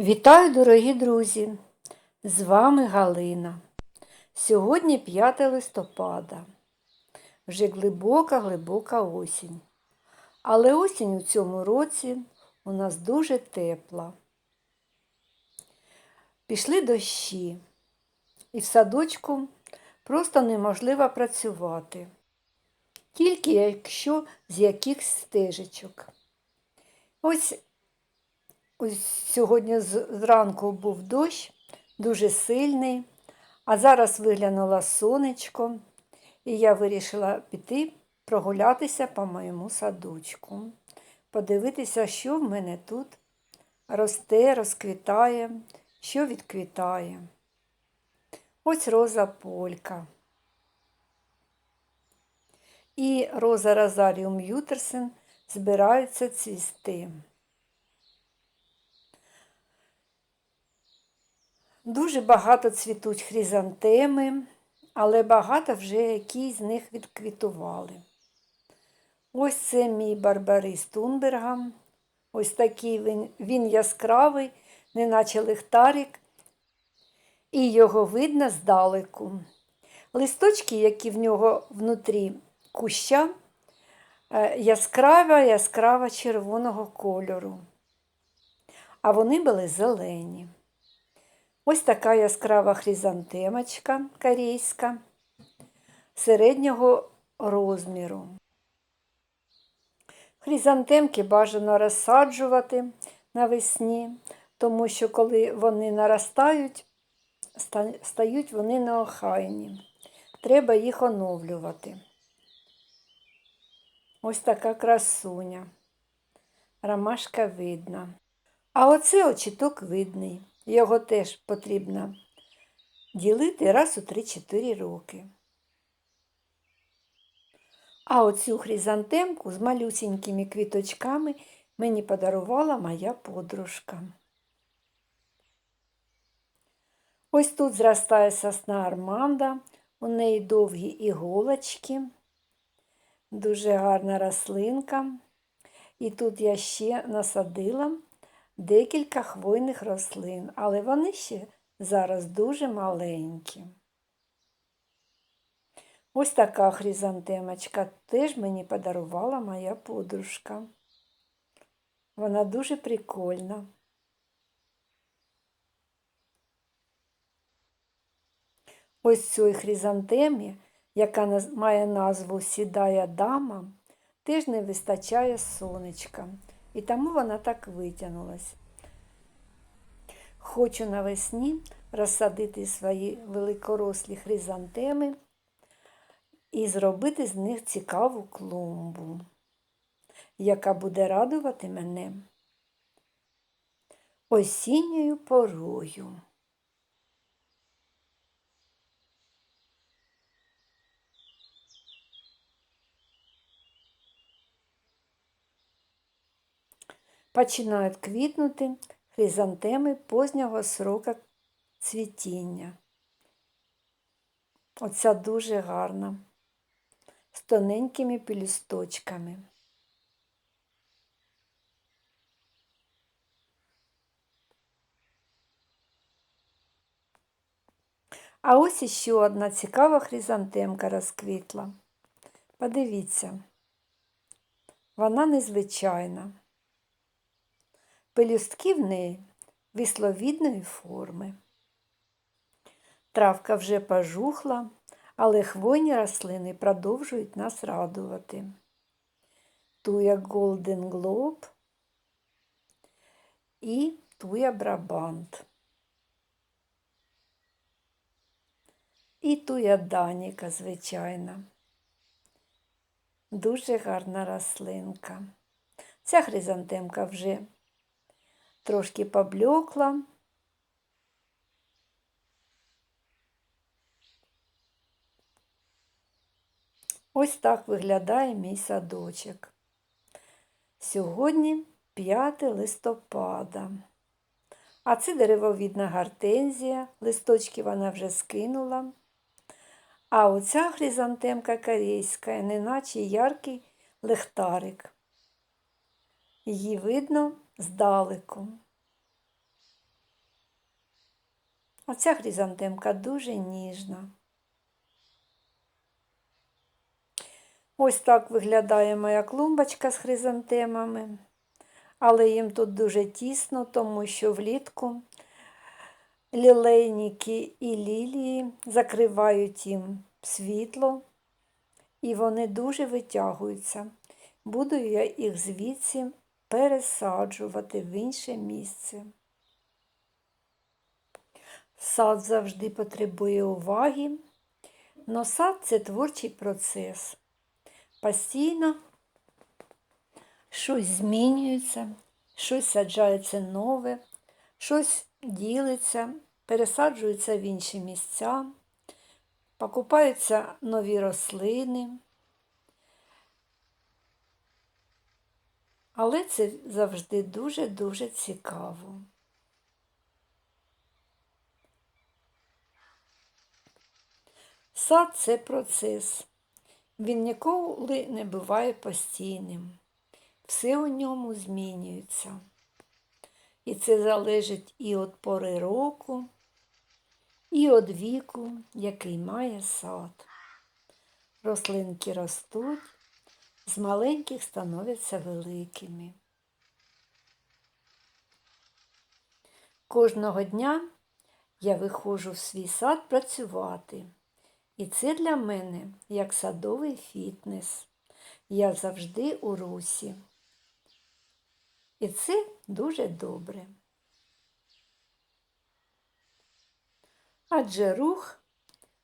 Вітаю, дорогі друзі! З вами Галина. Сьогодні 5 листопада. Вже глибока-глибока осінь. Але осінь у цьому році у нас дуже тепла. Пішли дощі, і в садочку просто неможливо працювати, тільки якщо з якихось стежечок. Ось Ось сьогодні зранку був дощ, дуже сильний, а зараз виглянуло сонечко, і я вирішила піти прогулятися по моєму садочку, подивитися, що в мене тут росте, розквітає, що відквітає. Ось роза полька. І роза Розаріум Ютерсен збираються цвісти. Дуже багато цвітуть хризантеми, але багато вже які з них відквітували. Ось це мій барбарис Тунберга. Ось такий він, він яскравий, неначе лихтарик, і його видно здалеку. Листочки, які в нього внутрі куща, е, яскрава, яскрава червоного кольору. А вони були зелені. Ось така яскрава хризантемочка корейська середнього розміру. Хризантемки бажано розсаджувати навесні, тому що коли вони наростають, стають вони неохайні. Треба їх оновлювати. Ось така красуня. Ромашка видна. А оце очіток видний. Його теж потрібно ділити раз у 3-4 роки. А оцю хризантемку з малюсінькими квіточками мені подарувала моя подружка. Ось тут зростає сосна Арманда, у неї довгі іголочки, дуже гарна рослинка. І тут я ще насадила декілька хвойних рослин, але вони ще зараз дуже маленькі. Ось така хризантемочка теж мені подарувала моя подружка. Вона дуже прикольна. Ось цій хризантемі, яка має назву Сідая дама, теж не вистачає сонечка, і тому вона так витягнулась. Хочу навесні розсадити свої великорослі хризантеми і зробити з них цікаву клумбу, яка буде радувати мене осінньою порою. Починають квітнути хризантеми познього срока цвітіння. Оця дуже гарна, з тоненькими пелюсточками. А ось іще одна цікава хризантемка розквітла. Подивіться, вона незвичайна. Пелюстки в неї вісловідної форми. Травка вже пожухла, але хвойні рослини продовжують нас радувати. Туя Golden Globe і туя Брабант. І туя Даніка, звичайна. Дуже гарна рослинка. Ця хризантемка вже трошки поблекла. Ось так виглядає мій садочок. Сьогодні 5 листопада. А це деревовідна гортензія, листочки вона вже скинула. А оця хризантемка корейська, неначе яркий лихтарик. Її видно здалеку. Оця хризантемка дуже ніжна. Ось так виглядає моя клумбочка з хризантемами, але їм тут дуже тісно, тому що влітку лілейники і лілії закривають їм світло, і вони дуже витягуються. Буду я їх звідси пересаджувати в інше місце. Сад завжди потребує уваги, но сад це творчий процес. Постійно щось змінюється, щось саджається нове, щось ділиться, пересаджується в інші місця, покупаються нові рослини. Але це завжди дуже-дуже цікаво. Сад це процес. Він ніколи не буває постійним. Все у ньому змінюється. І це залежить і від пори року, і від віку, який має сад. Рослинки ростуть, з маленьких становляться великими. Кожного дня я виходжу в свій сад працювати. І це для мене як садовий фітнес. Я завжди у русі. І це дуже добре. Адже рух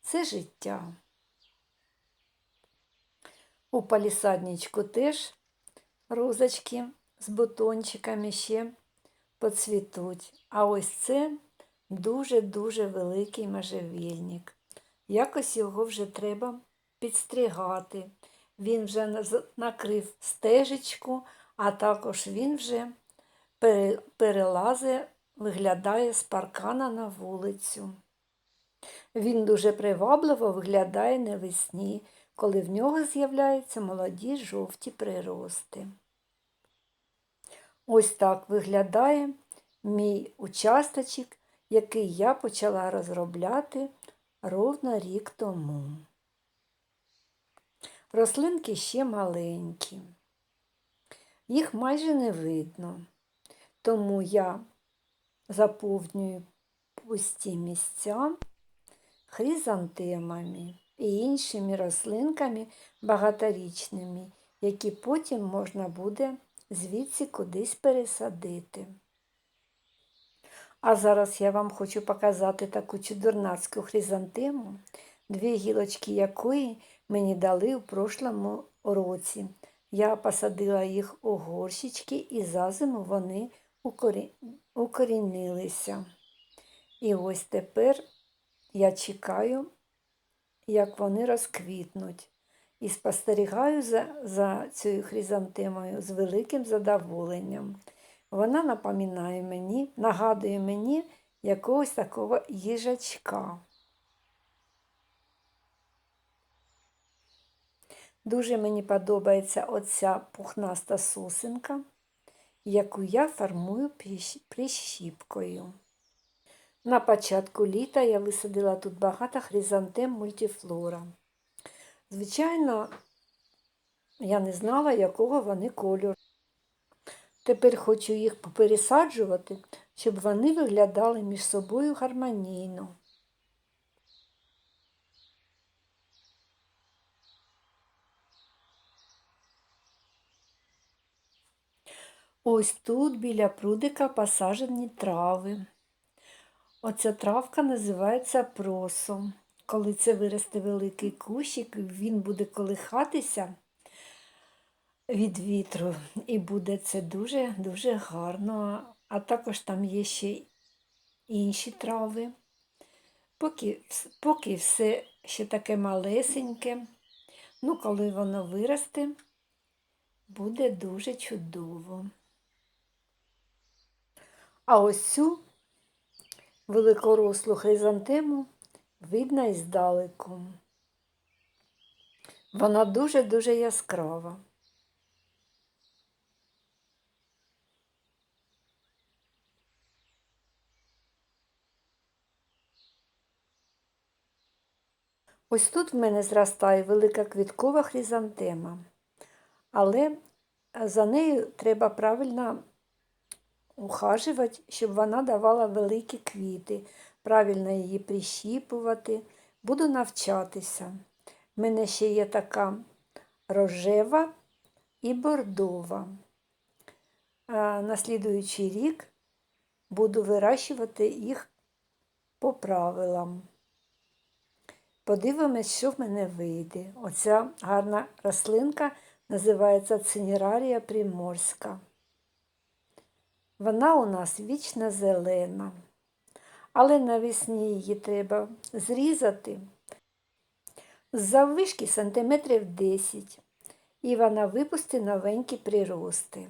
це життя. У палісадничку теж розочки з бутончиками ще поцвітуть. А ось це дуже-дуже великий можжевільник. Якось його вже треба підстригати. Він вже накрив стежечку, а також він вже перелазить, виглядає з паркана на вулицю. Він дуже привабливо виглядає навесні, коли в нього з'являються молоді жовті прирости. Ось так виглядає мій участочок, який я почала розробляти ровно рік тому. Рослинки ще маленькі, їх майже не видно, тому я заповнюю пусті місця хризантемами і іншими рослинками багаторічними, які потім можна буде звідси кудись пересадити. А зараз я вам хочу показати таку чудернацьку хризантему, дві гілочки якої мені дали у прошлому році. Я посадила їх у горщички і за зиму вони укорінилися. І ось тепер я чекаю, як вони розквітнуть. І спостерігаю за, за цією хризантемою з великим задоволенням. Вона напоминає мені, нагадує мені якогось такого їжачка. Дуже мені подобається оця пухнаста сосенка, яку я формую прищіпкою. На початку літа я висадила тут багато хризантем мультифлора. Звичайно, я не знала, якого вони кольору. Тепер хочу їх попересаджувати, щоб вони виглядали між собою гармонійно. Ось тут біля прудика посаджені трави. Оця травка називається просом. Коли це виросте великий кущик, він буде колихатися від вітру. І буде це дуже-дуже гарно. А також там є ще інші трави. Поки поки все ще таке малесеньке, ну, коли воно виросте, буде дуже чудово. А ось цю великорослу хризантему видна і здалеку. Вона дуже-дуже яскрава. Ось тут в мене зростає велика квіткова хризантема, але за нею треба правильно ухажувати, щоб вона давала великі квіти, правильно її прищіпувати. Буду навчатися. В мене ще є така рожева і бордова. А на рік буду вирощувати їх по правилам. Подивимось, що в мене вийде. Оця гарна рослинка називається цинерарія приморська. Вона у нас вічно зелена, але навесні її треба зрізати з заввишки сантиметрів 10, і вона випустить новенькі прирости.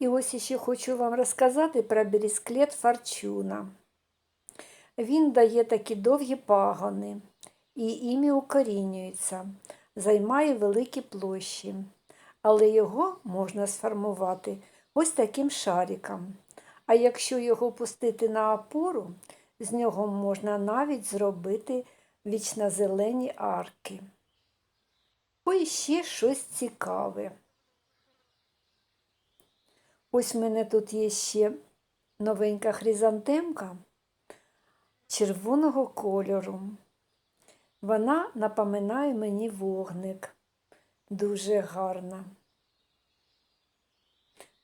І ось ще хочу вам розказати про бересклет форчуна. Він дає такі довгі пагони і імі укорінюється, займає великі площі, але його можна сформувати ось таким шариком. А якщо його пустити на опору, з нього можна навіть зробити вічнозелені арки. Ось ще щось цікаве. Ось в мене тут є ще новенька хризантемка червоного кольору. Вона напоминає мені вогник. Дуже гарна.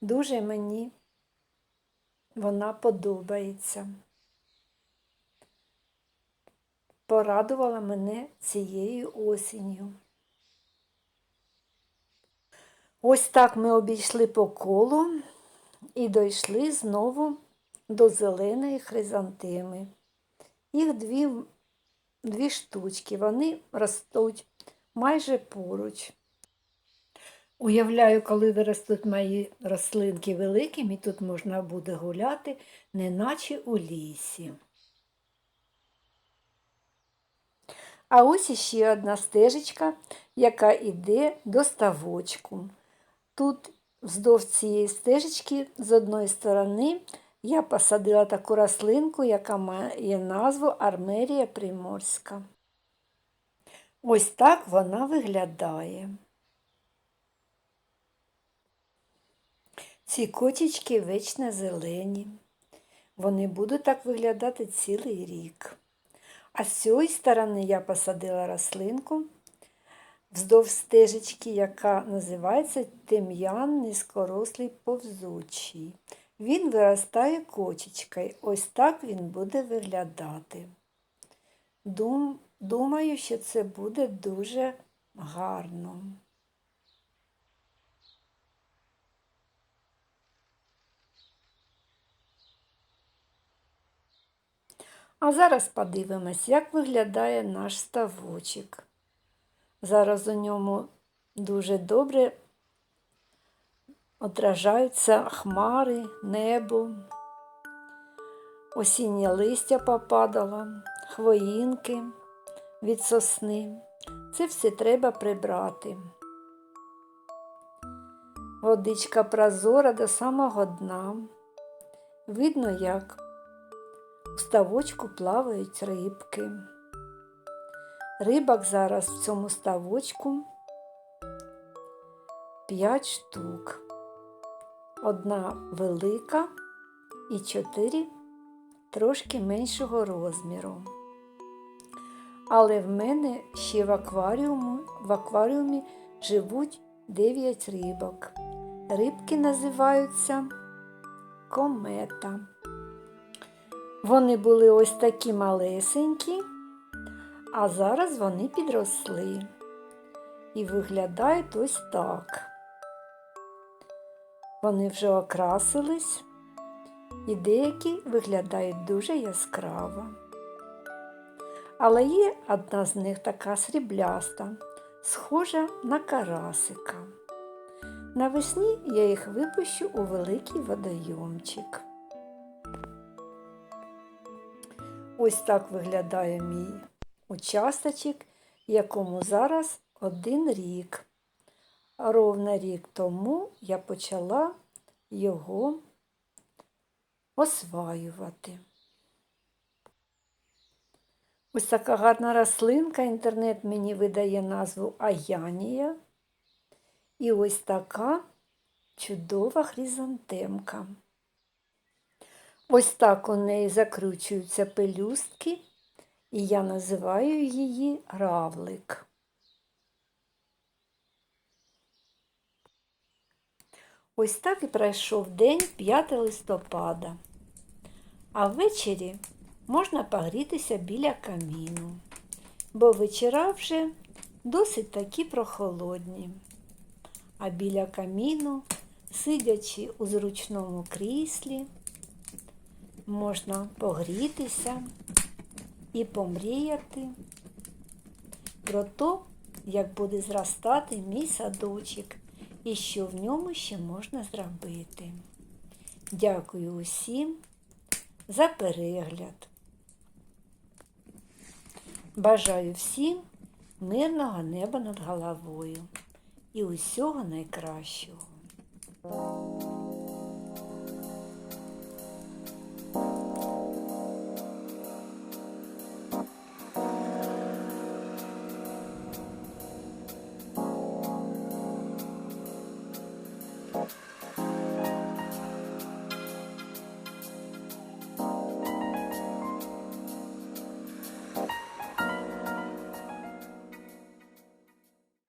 Дуже мені вона подобається. Порадувала мене цією осінню. Ось так ми обійшли по колу і дійшли знову до зеленої хризантеми. Їх дві, дві штучки, вони ростуть майже поруч. Уявляю, коли виростуть мої рослинки великими, тут можна буде гуляти, неначе у лісі. А ось іще одна стежечка, яка йде до ставочку. Тут вздовж цієї стежечки з одної сторони я посадила таку рослинку, яка має назву Армерія Приморська. Ось так вона виглядає. Ці котічки вечно зелені. Вони будуть так виглядати цілий рік. А з цієї сторони я посадила рослинку вздовж стежечки, яка називається тим'ян низькорослий повзучий. Він виростає кочечкою. Ось так він буде виглядати. Дум, думаю, що це буде дуже гарно. А зараз подивимось, як виглядає наш ставочок. Зараз у ньому дуже добре отражаються хмари, небо, осіннє листя попадало, хвоїнки від сосни. Це все треба прибрати. Водичка прозора до самого дна. Видно, як у ставочку плавають рибки. Рибок зараз в цьому ставочку 5 штук. Одна велика і чотири трошки меншого розміру. Але в мене ще в акваріумі, в акваріумі живуть 9 рибок. Рибки називаються комета. Вони були ось такі малесенькі, а зараз вони підросли і виглядають ось так. Вони вже окрасились, і деякі виглядають дуже яскраво. Але є одна з них така срібляста, схожа на карасика. Навесні я їх випущу у великий водойомчик. Ось так виглядає мій участочок, якому зараз один рік. Ровно рік тому я почала його осваювати. Ось така гарна рослинка. Інтернет мені видає назву Аянія. І ось така чудова хризантемка. Ось так у неї закручуються пелюстки, і я називаю її равлик. Ось так і пройшов день 5 листопада. А ввечері можна погрітися біля каміну, бо вечора вже досить такі прохолодні. А біля каміну, сидячи у зручному кріслі, можна погрітися і помріяти про те, як буде зростати мій садочок і що в ньому ще можна зробити. Дякую усім за перегляд. Бажаю всім мирного неба над головою і усього найкращого.